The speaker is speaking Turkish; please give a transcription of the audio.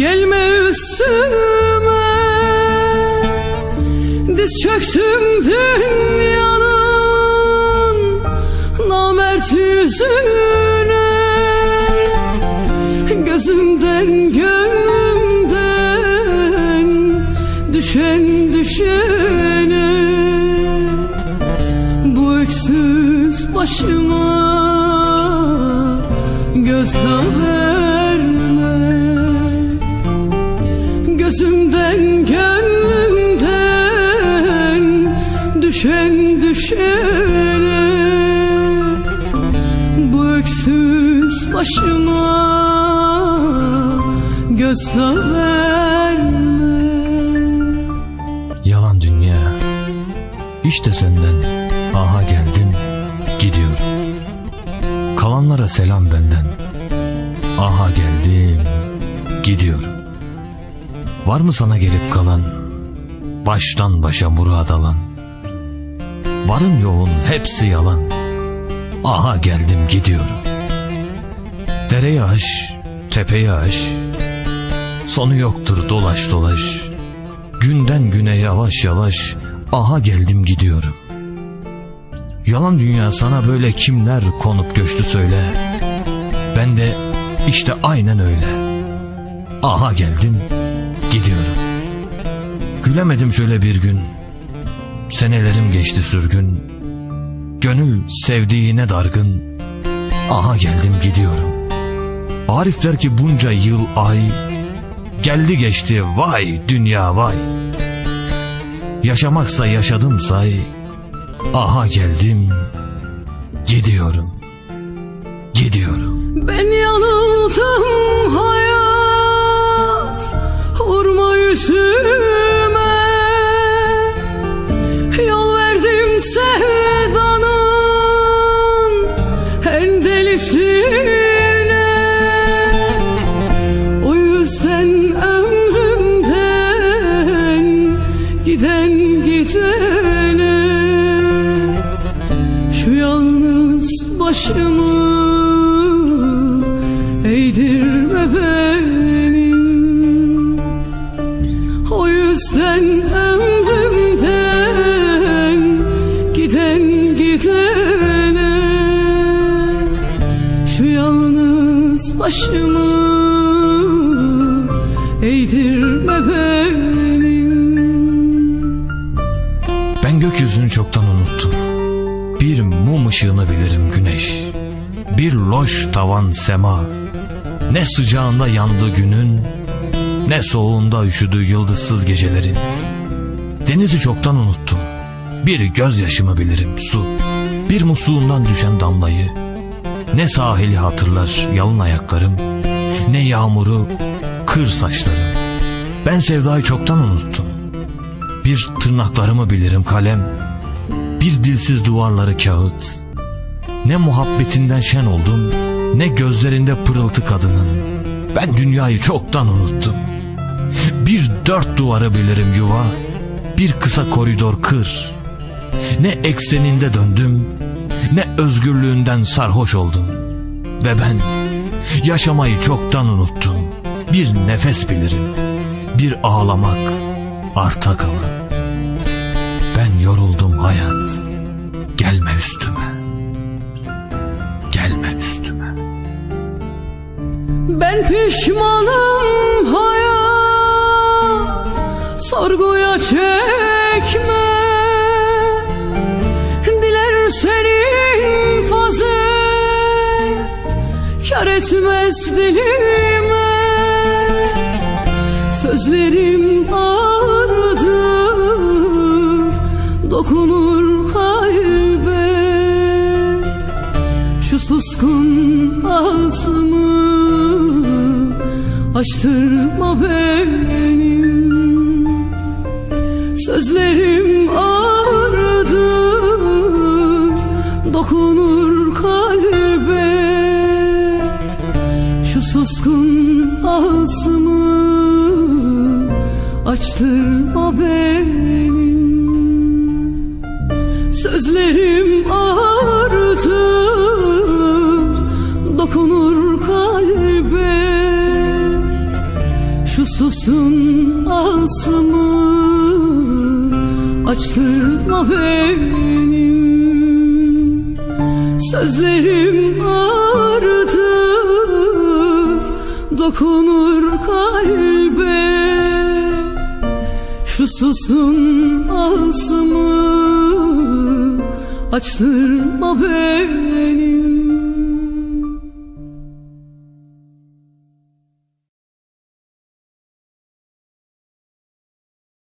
Gelme üstüme. Diz çöktüm dünyanın Namert yüzüne. Gözümden gönlümden düşen düşene. Bu öksüz başıma gözdağı verme Yalan dünya. İşte senden aha geldim gidiyorum. Kalanlara selam benden. Aha geldim gidiyorum Var mı sana gelip kalan Baştan başa murad alan Varın yoğun hepsi yalan Aha geldim gidiyorum Dereyi aş tepeyi aş Sonu yoktur dolaş dolaş Günden güne yavaş yavaş aha geldim gidiyorum. Yalan dünya sana böyle kimler konup göçtü söyle. Ben de işte aynen öyle. Aha geldim gidiyorum. Gülemedim şöyle bir gün. Senelerim geçti sürgün. Gönül sevdiğine dargın. Aha geldim gidiyorum. Arif der ki bunca yıl ay Geldi geçti vay dünya vay Yaşamaksa yaşadım say Aha geldim Gidiyorum Gidiyorum Ben yanıldım hayat başımı eğdirme benim O yüzden ömrümden giden gidene Şu yalnız başımı eğdirme benim Ben gökyüzünü çoktan unuttum Bir mum ışığını bilirim güneş. Bir loş tavan sema. Ne sıcağında yandı günün Ne soğuğunda üşüdü yıldızsız gecelerin. Denizi çoktan unuttum. Bir gözyaşımı bilirim su. Bir musluğundan düşen damlayı. Ne sahili hatırlar yalın ayaklarım Ne yağmuru kır saçlarım. Ben sevdayı çoktan unuttum. Bir tırnaklarımı bilirim kalem Bir dilsiz duvarları kağıt. Ne muhabbetinden şen oldum Ne gözlerinde pırıltı kadının. Ben dünyayı çoktan unuttum. Bir dört duvarı bilirim yuva Bir kısa koridor kır. Ne ekseninde döndüm Ne özgürlüğünden sarhoş oldum. Ve ben Yaşamayı çoktan unuttum. Bir nefes bilirim Bir ağlamak Arta kalan ben yoruldum hayat. Gelme üstüme. Gelme üstüme. Ben pişmanım hayat Sorguya çekme Diler senin fazet Kar etmez dilime Sözlerim ağırdır Dokunur kalbe. Şu suskun ağzımı açtırma benim Sözlerim ağırdır Dokunur kalbe. Şu suskun ağzımı açtırma benim Sözlerim ağırdır Dokunur kalbe. Şu susun ağzımı açtırma benim. Sözlerim ağrıdır dokunur kalbe. Şu susun ağzımı açtırma beni